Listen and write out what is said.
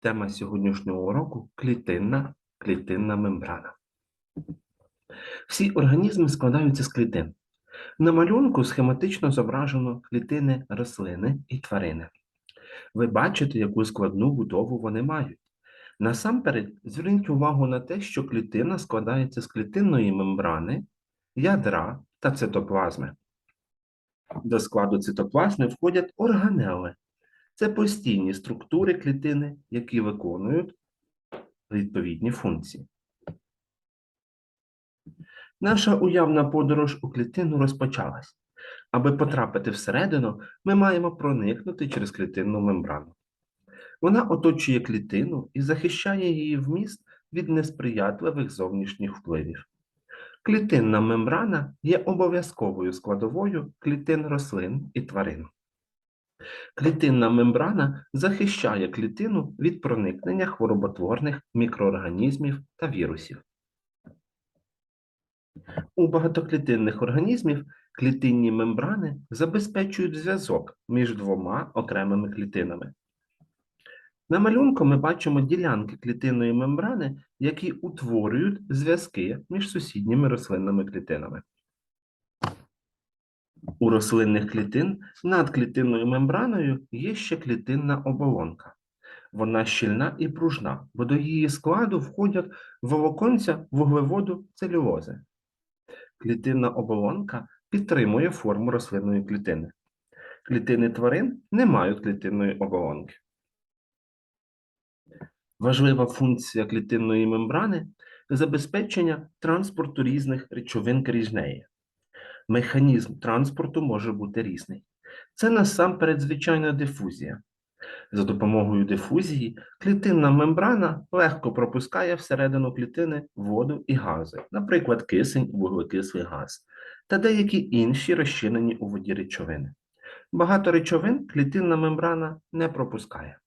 Тема сьогоднішнього уроку клітинна, клітинна мембрана. Всі організми складаються з клітин. На малюнку схематично зображено клітини рослини і тварини. Ви бачите, яку складну будову вони мають. Насамперед, зверніть увагу на те, що клітина складається з клітинної мембрани, ядра та цитоплазми. До складу цитоплазми входять органели. Це постійні структури клітини, які виконують відповідні функції. Наша уявна подорож у клітину розпочалась. Аби потрапити всередину, ми маємо проникнути через клітинну мембрану. Вона оточує клітину і захищає її вміст від несприятливих зовнішніх впливів. Клітинна мембрана є обов'язковою складовою клітин рослин і тварин. Клітинна мембрана захищає клітину від проникнення хвороботворних мікроорганізмів та вірусів. У багатоклітинних організмів клітинні мембрани забезпечують зв'язок між двома окремими клітинами. На малюнку ми бачимо ділянки клітинної мембрани, які утворюють зв'язки між сусідніми рослинними клітинами. У рослинних клітин над клітинною мембраною є ще клітинна оболонка. Вона щільна і пружна, бо до її складу входять волоконця вуглеводу целюлози. Клітинна оболонка підтримує форму рослинної клітини. Клітини тварин не мають клітинної оболонки. Важлива функція клітинної мембрани забезпечення транспорту різних речовин крізь неї. Механізм транспорту може бути різний. Це насамперед звичайна дифузія. За допомогою дифузії клітинна мембрана легко пропускає всередину клітини воду і гази, наприклад, кисень, вуглекислий газ, та деякі інші розчинені у воді речовини. Багато речовин клітинна мембрана не пропускає.